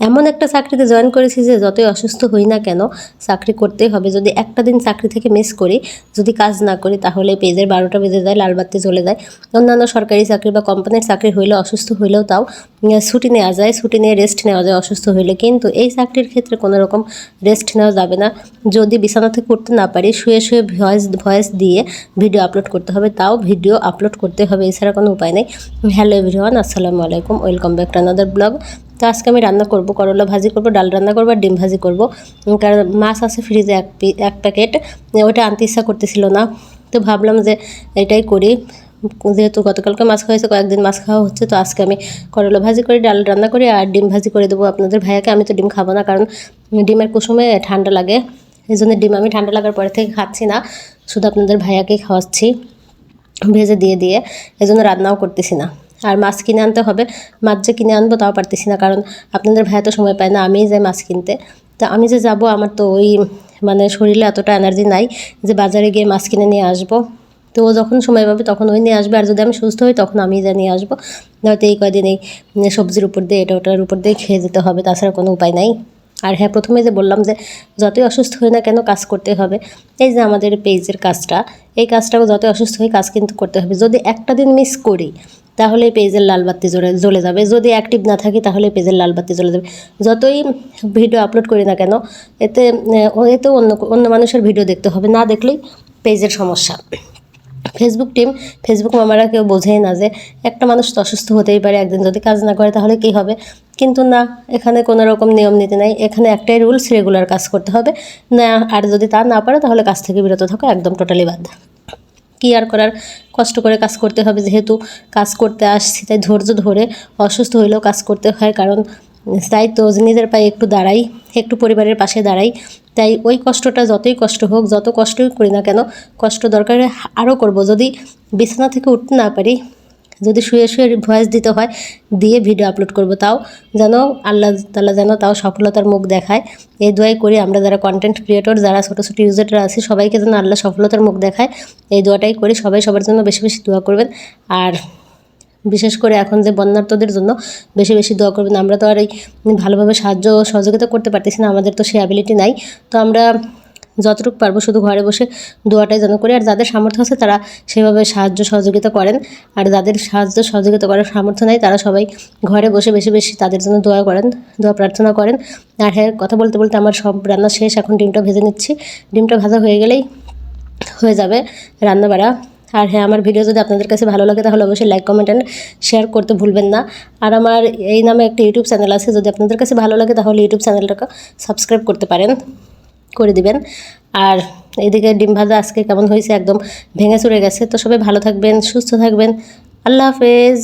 এমন একটা চাকরিতে জয়েন করেছি যে যতই অসুস্থ হই না কেন চাকরি করতেই হবে। যদি একটা দিন চাকরি থেকে মিস করি, যদি কাজ না করি, তাহলে পেজের বারোটা বেজে যায় লালবাতি চলে যায়। অন্যান্য সরকারি চাকরি বা কোম্পানির চাকরি হইলে অসুস্থ হইলেও তাও ছুটি নেওয়া যায়, ছুটি নিয়ে রেস্ট নেওয়া যায় অসুস্থ হইলে। কিন্তু এই চাকরির ক্ষেত্রে কোনো রকম রেস্ট নেওয়া যাবে না। যদি বিছানা থেকে করতে না পারি, শুয়ে শুয়ে ভয়েস ভয়েস দিয়ে ভিডিও আপলোড করতে হবে, তাও ভিডিও আপলোড করতে হবে, এছাড়া কোনো উপায় নেই। হ্যালো এভরিওয়ান আসসালামু আলাইকুম welcome back to another blog তো আজকে আমি রান্না করব, করলা ভাজি করব, ডাল রান্না করব আর ডিম ভাজি করব। কারণ মাছ আছে ফ্রিজে এক এক প্যাকেট ওটা আনতে ইচ্ছা করতেছিল না। তো ভাবলাম যে এটাই করি। যেহেতু গতকালকে মাছ খাওয়াইছে কয়েকদিন মাছ খাওয়া হচ্ছে, তো আজকে আমি করলা ভাজি করি, ডাল রান্না করি আর ডিম ভাজি করে দেবো আপনাদের ভাইয়াকে। আমি তো ডিম খাব না, কারণ ডিমের কুসুমে ঠান্ডা লাগে। এই জন্য ডিম আমি ঠান্ডা লাগার পরে থেকে খাচ্ছি না, শুধু আপনাদের ভাইয়াকেই খাওয়াচ্ছি, ভেজে দিয়ে দিয়ে। এই জন্য রান্নাও করতেছি না। আর মাছ কিনে আনতে হবে। মাছ যে কিনে আনব তাও পারতেছি না, কারণ আপনাদের ভাইয়া তো সময় পায় না, আমিই যাই মাছ কিনতে। তা আমি যে যাব, আমার তো ওই মানে শরীরে এতটা এনার্জি নাই যে বাজারে গিয়ে মাছ কিনে নিয়ে আসব। তো ও যখন সময় পাবে তখন ওই নিয়ে আসবে, আর যদি আমি সুস্থ হই তখন আমি যা নিয়ে আসব। নয়তো এই কদিন এই সবজির উপর দিয়ে, এটা ওটার উপর দিয়ে খেয়ে যেতে হবে, তাছাড়া কোনো উপায় নাই। আর হ্যাঁ প্রথমে যে বললাম যে যতই অসুস্থ হই না কেন কাজ করতে হবে। এই যে আমাদের পেজের কাজটা, এই কাজটাও যতই অসুস্থ হই কাজ কিন্তু করতে হবে। যদি একটা দিন মিস করি তাহলে পেজের লাল বাতি জ্বলে জ্বলে যাবে। যদি অ্যাক্টিভ না থাকি, তাহলে পেজের লাল বাতি জ্বলে যাবে। যতই ভিডিও আপলোড করি না কেন, এতে এতেও অন্য অন্য মানুষের ভিডিও দেখতে হবে। না দেখলেই পেজের সমস্যা। ফেসবুক টিম ফেসবুক মামারা কেউ বোঝেই না যে একটা মানুষ তো অসুস্থ হতেই পারে, একদিন যদি কাজ না করে তাহলে কি হবে? কিন্তু না, এখানে কোনো রকম নিয়ম নীতি নাই। এখানে একটাই রুলস রেগুলার কাজ করতে হবে। না, আর যদি তা না পারে, তাহলে কাজ থেকে বিরত থাকো, একদম টোটালি বাদ। কি আর করার কষ্ট করে কাজ করতে হবে যেহেতু কাজ করতে আসছি, তাই ধৈর্য ধরে অসুস্থ হইলেও কাজ করতে হয়, কারণ তাই তো নিজের পায়ে একটু দাঁড়াই, একটু পরিবারের পাশে দাঁড়াই। তাই ওই কষ্টটা যতই কষ্ট হোক, যত কষ্টই করি না কেন, কষ্ট দরকার আরও করব। যদি বিছানা থেকে উঠতে না পারি যদি শুয়ে শুয়ে ভয়েস দিতে হয়, দিয়ে ভিডিও আপলোড করব। তাও যেন আল্লাহ তাল্লাহ যেন তাও সফলতার মুখ দেখায়। এই দোয়াই করি আমরা যারা কন্টেন্ট ক্রিয়েটর যারা ছোটো ছোটো ইউজাররা আছি, সবাইকে যেন আল্লাহ সফলতার মুখ দেখায়। এই দোয়াটাই করি, সবাই সবার জন্য বেশি বেশি দোয়া করবেন। আর বিশেষ করে এখন যে বন্যার্থদের জন্য বেশি বেশি দোয়া করবেন। আমরা তো আর এই ভালোভাবে সাহায্য সহযোগিতা করতে পারতেছি না, আমাদের তো সেই অ্যাবিলিটি নাই। তো আমরা যতটুকু পারব শুধু ঘরে বসে দোয়াটাই যেন করি। আর যাদের সামর্থ্য আছে তারা সেভাবে সাহায্য সহযোগিতা করেন। আর যাদের সাহায্য সহযোগিতা করার সামর্থ্য নাই, তারা সবাই ঘরে বসে বেশি বেশি তাদের জন্য দোয়া করেন, দোয়া প্রার্থনা করেন। আর হ্যাঁ কথা বলতে বলতে আমার সব রান্না শেষ। এখন ডিমটা ভেজে নিচ্ছি। ডিমটা ভাজা হয়ে গেলেই হয়ে যাবে রান্না বাড়া আর হ্যাঁ আমার ভিডিও যদি আপনাদের কাছে ভালো লাগে তাহলে অবশ্যই লাইক কমেন্ট অ্যান্ড শেয়ার করতে ভুলবেন না। আর আমার এই নামে একটা ইউটিউব চ্যানেল আছে। যদি আপনাদের কাছে ভালো লাগে তাহলে ইউটিউব চ্যানেলটাকে সাবস্ক্রাইব করতে পারেন। করে দিবেন। আর এদিকে ডিম ভাজা আজকে কেমন হয়েছে একদম ভেঙে চড়ে গেছে। তো সবাই ভালো থাকবেন, সুস্থ থাকবেন। আল্লাহ হাফেজ।